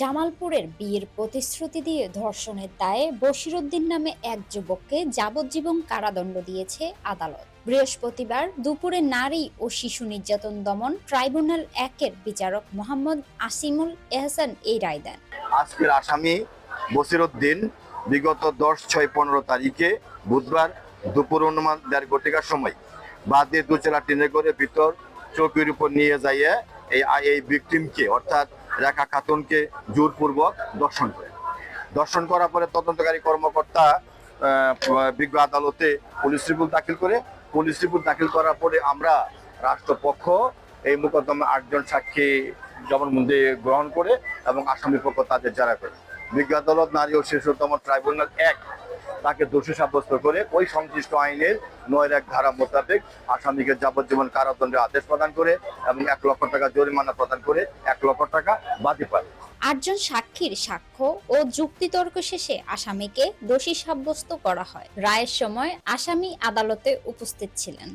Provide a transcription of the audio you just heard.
জামালপুরের বিয়ের প্রতিশ্রুতি দিয়ে ধর্ষণের দায়ে বশিরউদ্দিন নামে এক যুবককে যাবজ্জীবন কারাদণ্ড দিয়েছে আদালত। বৃহস্পতিবার দুপুরে নারী ও শিশু নির্যাতন দমন ট্রাইব্যুনাল একের বিচারক মোহাম্মদ আসিমুল এহসান এই রায় দেন। আজকের আসামি বসিরউদ্দিন বিগত দশ ছয় পনেরো তারিখে বুধবার দুপুর অনুমান দেড় ঘটিকার সময় বাদে দুচেলা টেনে করে ভিতর চৌকির উপর নিয়ে যাইয়ে এই এই ভিকটিমকে অর্থাৎ রেখা খাতুনকে জোরপূর্বক দর্শন করে দর্শন করার পরে তদন্তকারী কর্মকর্তা বিজ্ঞ আদালতে পুলিশ রিপোর্ট দাখিল করে, পুলিশ রিপোর্ট দাখিল করার পরে আমরা রাষ্ট্রপক্ষ এই মোকদ্দমা আটজন সাক্ষী জবানবন্দি গ্রহণ করে এবং আসামি পক্ষ তাদের জেরা করে। বিজ্ঞ আদালত নারী ও শিশুতম ট্রাইব্যুনাল এক তাকে দোষী সাব্যস্ত করে ওই সংশ্লিষ্ট আইনের নয়ের এক ধারা মোতাবেক আসামিকে যাবজ্জীবন কারাদণ্ডের আদেশ প্রদান করে এবং এক লক্ষ টাকা জরিমানা প্রদান করে এক লক্ষ টাকা বাদী পায়। আটজন সাক্ষীর সাক্ষ্য ও যুক্তিতর্ক শেষে আসামিকে দোষী সাব্যস্ত করা হয়। রায়ের সময় আসামি আদালতে উপস্থিত ছিলেন।